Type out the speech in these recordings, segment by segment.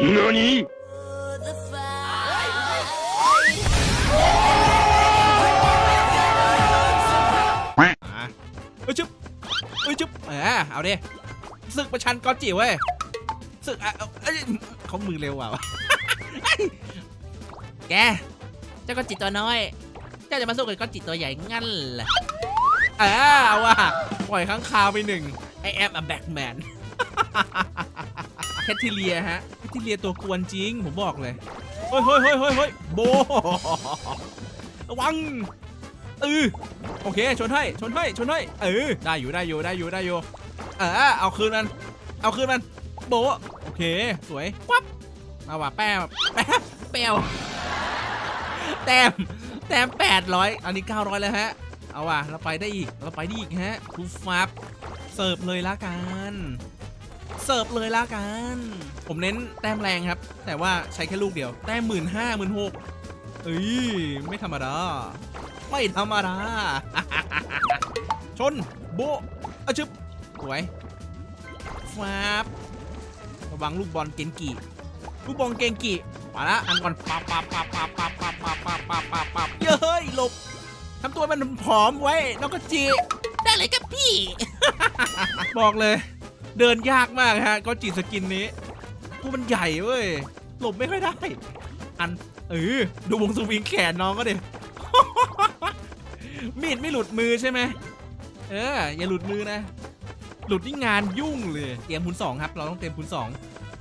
何อะเอ้ยจุ๊บเอ้ยจุ๊บเออเอาดิศึกประชันกอจิเว้ยศึกอะเอ้ยเขามือเร็วอะ แก เจ้าก้อนจิตตัวน้อย เจ้าจะมาสู้กับก้อนจิตตัวใหญ่งั้นเหรอเออเอาว่ะปล่อยข้างคาวไปหนึ่ง I am a Batman แมนแคททิเลียฮะ ทิเลียตัวกวนจริง ผมบอกเลยเฮ้ยเฮ้ยเฮ้ยเฮ้ยเฮ้ยโบระวังเออโอเค ชนให้ ชนให้ ชนให้ เออ ได้อยู่ ได้อยู่ ได้อยู่ ได้อยู่ เออ เอาคืนมัน เอาคืนมัน โบโอเค สวย ปั๊บ มาว่ะแป้มแป้มเปลวแต้ม แต้มแปดร้อยอันนี้เก้าร้อยแล้วฮะ เอาว่ะ เราไปได้อีก เราไปได้อีกฮะคูฟับ เสิร์ฟเลยละกัน เสิร์ฟเลยละกัน ผมเน้นแต้มแรงครับ แต่ว่าใช้แค่ลูกเดียว แต้มหมื่นห้าหมื่นหกเอ้ย ไม่ธรรมดา ไม่ธรรมดา ชน โบะอะชึบสวยฟับระวังลูกบอลเกนกิลูกบอลเกนกิมาละอันก่อนปับปับปับปับปับปับปับปับปับปับปับเย้ยหลบทำตัวมันผอมไว้ แล้วก็จีได้เลยครับพี่ บอกเลย เดินยากมากฮะก็จีสกินนี้ตัวมันใหญ่เว้ยหลบไม่ค่อยได้ อันเออดูวงสวิงแขนน้องก็เดิมีดไม่หลุดมือใช่ไหมเอออย่าหลุดมือนะ หลุดนี่งานยุ่งเลยเตรียมคูณสองครับ เราต้องเตรียมคูณสอง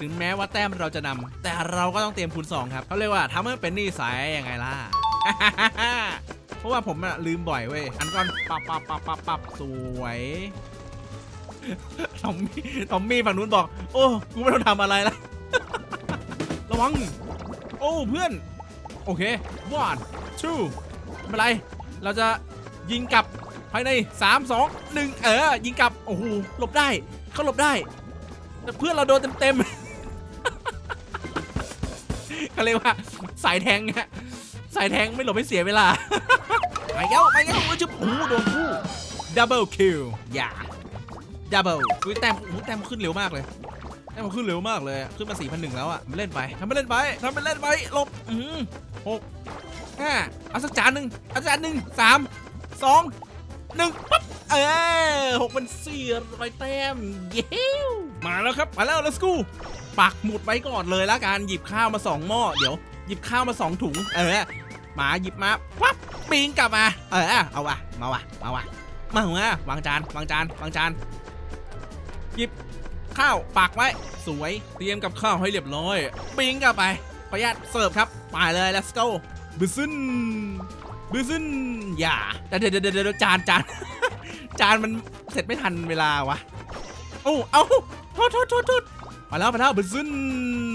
ถึงแม้ว่าแต้มเราจะนำแต่เราก็ต้องเตรียมคูณสองครับเขาเรียกว่าทำให้เป็นนิสัยยังไงล่ะเพราะว่าผมอะลืมบ่อยเว้ยอันก่อนปับปับปับปับปับสวย ทอมมี่ทอมมี่ฝั่งนู้นบอก โอ้กูไม่ต้องทำอะไรละ ระวัง โอ้เพื่อน โอเค one two ไม่เป็นไร เราจะยิงกลับภายใน 3 2 1 เออ ยิงกลับ โอ้โหหลบได้เขาหลบได้ แต่เพื่อนเราโดนเต็มๆเขาเรียกว่า สายแทงฮะสายแทงไม่หลบไม่เสียเวลา ไปแล้วไปแล้วโอ้ยจุ๊บโอ้โหโดนคู่ดับเบิลคิวอย่า ดับเบิลอุ้ยแต้มโอ้โหแต้มขึ้นเร็วมากเลยแต้มขึ้นเร็วมากเลยขึ้นมา4 0 0แล้วอะมันเล่นไปทำไปเล่นไปทำไปเล่นไปลบอืมหกห้าเอาสักจานหนึ่งเอาสักจานหนึ่งสามสองหนึ่งปั๊บเออหกเป็นสี่ร้อยแต้มเย้วมาแล้วครับมาแล้ว let's go ปักหมุดไว้ก่อนเลยละกันหยิบข้าวมาสองหม้อเดี๋ยวหยิบข้าวมาสองถุง เออหมาหยิบมาปั๊บปิงกลับมา เออเอาวะมาวะมาวะมาหัววางจานวางจานวางจาน หยิบข้าวปักไว้ สวย เตรียมกับข้าวให้เรียบร้อย ปิ้งกับไปขออนุญาตเสิร์ฟครับไปเลย let's go บึซึนบึซึนอย่าเดี๋ยวเดี๋ยวเดี๋ยวจานจานจานมันเสร็จไม่ทันเวลาวะโอ้เอาโทษโทษโทษโทษมาแล้วมาแล้วบึซึน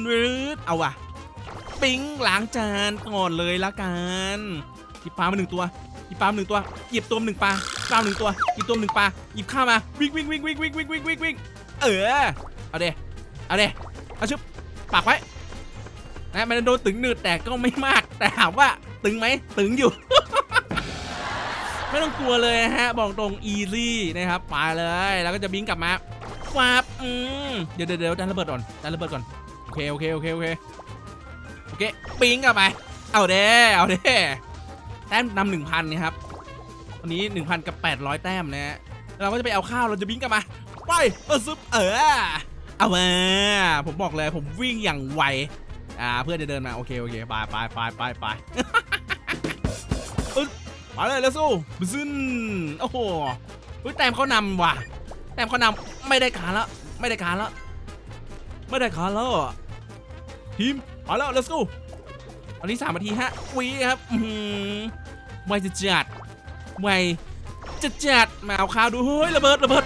วืดเอาวะปิ้งล้างจานก่อนเลยละกันหยิบปลามาหนึ่งตัวหยิบปลามาหนึ่งตัวหยิบตัวมาหนึ่งปลาปลามาหนึ่งตัวหยิบตัวมาหนึ่งปลาหยิบข้าวมาวิ่งวิ่งวิ่งวิ่งวิ่งวิ่งวิ่งวิ่งวิ่ง เออ เอาเดเอาเดเอาชุบปากไว้นะมันโดนตึงหนืดแต่ก็ไม่มาก แต่ถามว่าตึงไหมตึงอยู่ ไม่ต้องกลัวเลยฮะ บอกตรงอีซี่นะครับไปเลย แล้วก็จะบิงกลับมาฟาบอืมเดี๋ยวเดี๋ยวดันระเบิดก่อนดันระเบิดก่อน โอเคโอเคโอเคโอเคโอเคปิงกลับไป เอาเด้เอาเด้แต้มนำหนึ่งพันนี่ครับวันนี้หนึ่งพันกับแปดร้อยแต้มนะฮะเราก็จะไปเอาข้าวเราจะบิงกลับมา ไปเออซึบเออเอามาผมบอกเลยผมวิ่งอย่างไวอ่าเพื่อนจะเดินมาโอเคโอเคไปไปไปไปไปเอ้ยมาเลยแล้วสู้บึซึนโอ้โหเฮ้ยแต้มเขานำว่ะแต้มเขานำไม่ได้การแล้วไม่ได้การแล้วไม่ได้การแล้วทีมมาแล้ว let's go อันนี้สามนาทีฮะวีครับอือหือไวจะจัดไว จะจัดมาเอาข่าวดูเฮ้ยระเบิดระเบิด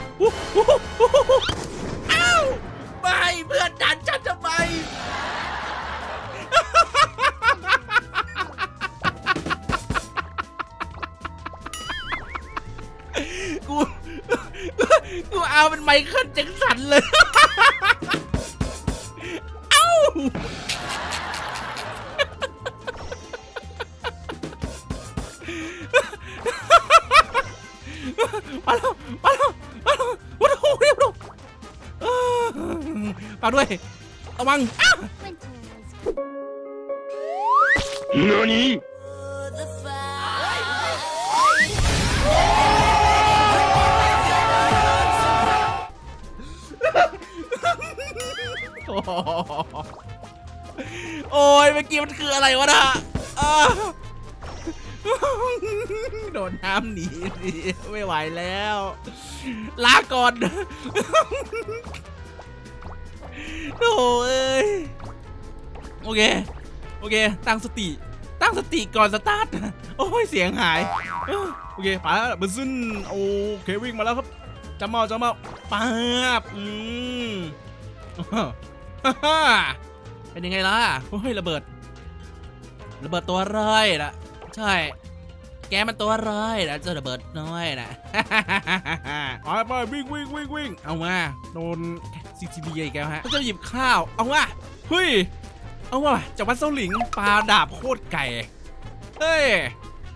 อ้าวไม่เพื่อนดันฉันทำไมกูกูเอาเป็นไมเคิลแจ็คสันเลย เอ้ามา เรียบร้อยเออฝากด้วย ระวังอ้าวมันช何 the fight. โอ้โหโอ้ยเมื่อกี้มันคืออะไรวะน่ะอ้าวโดนน้ำหนีดิไม่ไหวแล้ว ลาก่อน โถ่เอ้ยโอเค โอเค ตั้งสติ ตั้งสติก่อนสตาร์ท โอ้ย เสียงหาย โอเคไปแล้วบันซึนโอเควิ่งมาแล้วครับจำเมาจำเมาป๊าบอืมฮ่าเป็นยังไงล่ะ โอ้ย ระเบิด ระเบิดตัวร้ายนะใช่ แกมันตัวร้ายนะเจะระเบิดน้อยนะไปไปวิ่งวิ่งวิ่งวิ่งเอามา โดน ซิซิเลียอีกแล้วฮะก็จะหยิบข้าว เอาว่าเฮ้ย เอาว่ะจากวัดเซาหลิงปลาดาบโคตรไก่ เฮ้ย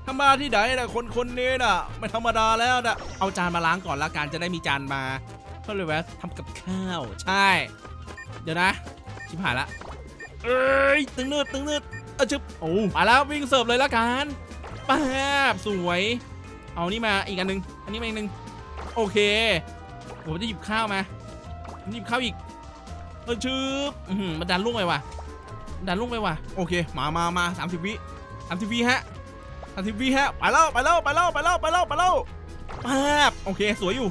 ทำมาที่ไหนนะคนคนนี้น่ะ ไม่ธรรมดาแล้วนะเอาจานมาล้างก่อนละกันจะได้มีจานมาก็เลยแวะทำกับข้าว ใช่ เดี๋ยวนะ ชิบหายละ เอ้ย ตึงนืดตึงนืดเออชึบโอ้มาแล้ววิ่งเสิร์ฟเลยละกันป้าบสวย เอานี่มาอีกอันหนึง อันนี้มาอีกหนึง โอเค ผมจะหยิบข้าวมา หยิบข้าวอีกเออชึบอื้อหือมันดันลุ่งไปว่ะดันลงไปว่ะโอเค มามามาสามสิบวิสามสิบวิฮะสามสิบวิฮะ ไปแล้ว ไปแล้ว ไปแล้ว ไปแล้ว ไปแล้ว ไปแล้วป๊าบโอเค สวยอยู่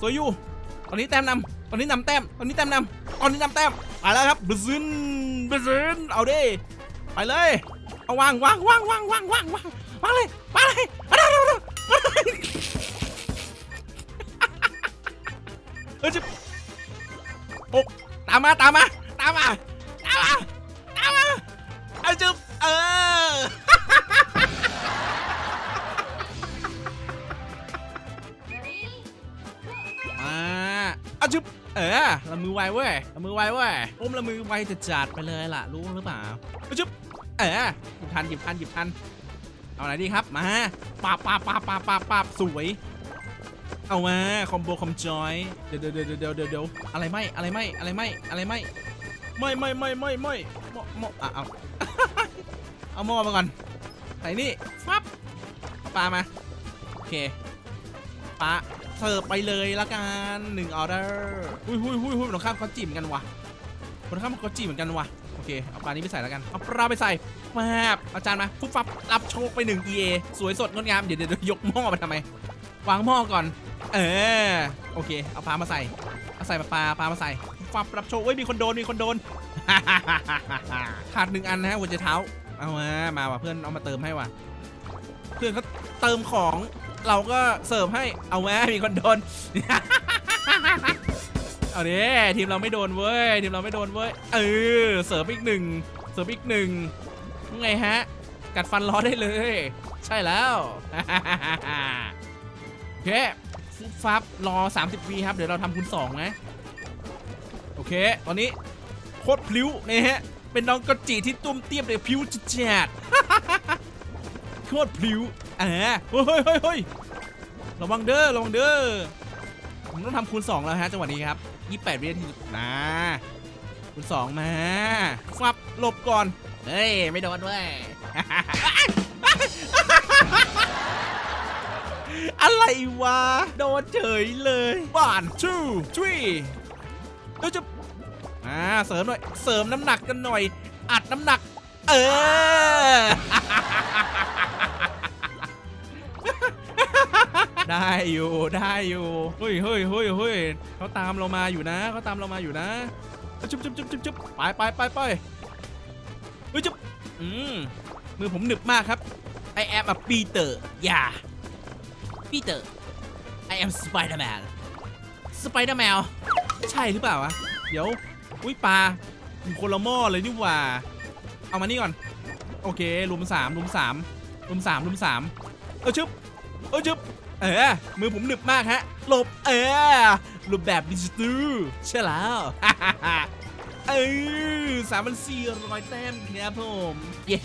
สวยอยู่ ตอนนี้แต้มนำตอนนี้นำแต้ม ตอนนี้แต้มนำตอนนี้นำแต้ม ไปแล้วครับบซึนบซึนเอาดิ ไปเลย เอาวางวางวางวางวางวางวางวางเลยวางเลยเอาเร็วเร็วเร็วเอาเลยเออจะ โอ้ตามมาตามมาตามมาตามมาตามมาเอาจุ๊บเออมาเอาจุ๊บเออละมือไวเว้ยละมือไวเว้ยอมละมือไวจะจัดไปเลยล่ะรู้หรือเปล่าเอาจุ๊บเออหยิบทันหยิบทันหยิบทันเอาไหนดีครับมาปาบปาบปาบปาบปาบปาบสวย เอามาคอมโบคอมจอยเดี๋ยวเดี๋ยวเดี๋ยวเดี๋ยวเดี๋ยวเดี๋ยวอะไรไม่อะไรไม่อะไรไม่อะไรไม่ไม่ไม่ไม่ไม่ไม่หม้อหม้ออะเอาเอาหม้อมาก่อนใส่นี่ฟับปลามาโอเคปลาเสิร์ฟไปเลยละกันหนึ่งออเดอร์หุยหุยหุยหุยคนข้ามเขาจีบเหมือนกันวะคนข้ามเขาจีบเหมือนกันวะโอเคเอาปลานี้ไปใส่ล้วกันเอาปลาไปใส่มบเอาจารย์มาฟุบฟับรับโชคไปหนึ่ง EA สวยสดงดงามเดี๋ยวเดี๋ยวยกหม้อมาทำไม วางหม้อก่อน เออ โอเค เอาปลามาใส่ เอาใส่ปลาปลาปลามาใส่ฟับรับโชคเอ้ย มีคนโดน มีคนโดน ขาดหนึ่งอันนะฮะหัวใจเท้า เอามา มาว่ะเพื่อนเอามาเติมให้ว่ะ เพื่อนเขาเติมของ เราก็เสิร์ฟให้ เอาแม่มีคนโดน เอาเดิทีมเราไม่โดนเว้ย ทีมเราไม่โดนเว้ย เออ เสิร์ฟอีกหนึ่ง เสิร์ฟอีกหนึ่งยังไงฮะ กัดฟันล้อได้เลย ใช่แล้ว เคฟุบฟับรอ 30วีครับ เดี๋ยวเราทำคูณ2นะ โอเค ตอนนี้โคตรพลิ้วนะฮะ เป็นน้องกระจีที่ตุ้มเตี้ยมเลยพลิ้วจัดโคตรพลิ้วอ่าเฮ้ยเฮ้ยเฮ้ยเฮ้ยระวังเด้อระวังเด้อผมต้องทำคูณ 2 แล้วฮะจังหวะนี้ครับ28วินาทีนะคูณ2มาฟับหลบก่อน เฮ้ย ไม่โดนด้วย อะไรวะ โดนเฉยเลยบ้าน two three เราจะอ่าเสริมหน่อย เสริมน้ำหนักกันหน่อย อัดน้ำหนัก เออ ได้อยู่ได้อยู่เฮ้ยเฮ้ยเฮ้ยเฮ้ยเขาตามเรามาอยู่นะเขาตามเรามาอยู่นะจุ๊บจุ๊บจุ๊บจุ๊บจุ๊บไปไปไปไปเฮ้ยจุ๊บอืมมือผมหนึบมากครับ I am a Peter อย่า Peter I am Spider-Man Spider-Man ใช่หรือเปล่าวะ เดี๋ยว อุ้ยปลาอยู่คนละหม้อเลยนี่หว่า เอามานี่ก่อน โอเคลุมสามลุมสามลุมสามลุมสามเออชึบเออชึบเออ มือผมหนึบมากฮะ หลบ เออหลบแบบดิจิตอลใช่แล้วเออสามพันสี่ร้อยแต้มครับผม เย้